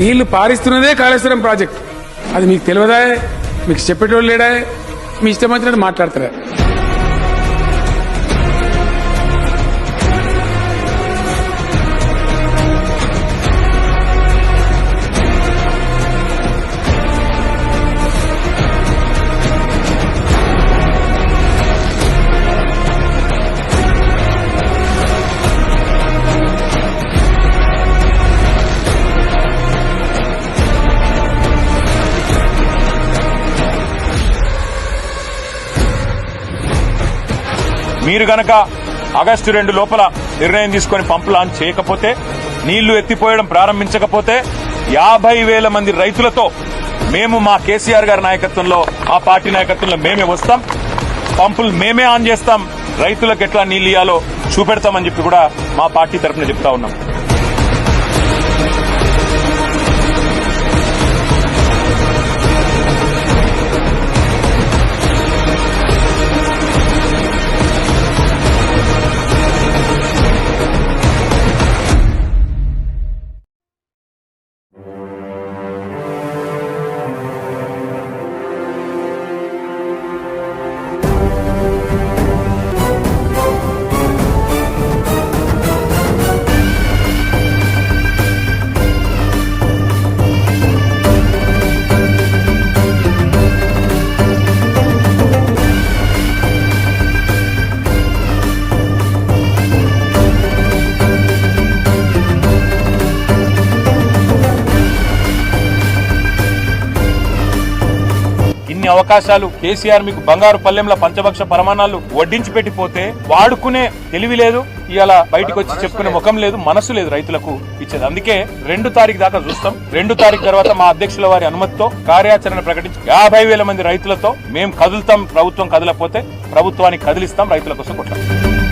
నీళ్ళు పారిస్తున్నదే కాళేశ్వరం ప్రాజెక్ట్. అది మీకు తెలియదా మీకు చెప్పేటోళ్ళు లేడా మీ ఇష్టం వచ్చినట్టు మాట్లాడతారా? మీరు గనక ఆగస్టు రెండు లోపల నిర్ణయం తీసుకొని పంపు లాంచ్ చేయకపోతే నీళ్ళు ఎత్తిపోయడం ప్రారంభించకపోతే యాభై వేల మంది రైతులతో మేము మా కేసీఆర్ గారి నాయకత్వంలో ఆ పార్టీ నాయకత్వంలో మేమే వస్తాం. పంపులు మేమే ఆన్ చేస్తాం. రైతులకు ఎట్లా నీళ్ళు ఇయ్యాలో చూపెడతామని చెప్పి కూడా మా పార్టీ తరఫున చెప్తా ఉన్నాం. ఇన్ని అవకాశాలు కేసీఆర్ మీకు బంగారు పల్లెంల పంచభక్ష పరమాణాలు వడ్డించి పెట్టిపోతే వాడుకునే తెలివి లేదు. ఇవాళ బయటకు వచ్చి చెప్పుకునే ముఖం లేదు మనసు లేదు రైతులకు ఇచ్చేది. అందుకే రెండు తారీఖు దాకా చూస్తాం. రెండు తారీఖు తర్వాత మా అధ్యక్షుల వారి అనుమతితో కార్యాచరణ ప్రకటించి యాభై వేల మంది రైతులతో మేము కదులుతాం. ప్రభుత్వం కదలకపోతే ప్రభుత్వానికి కదిలిస్తాం. రైతుల కోసం కొట్లాడతాం.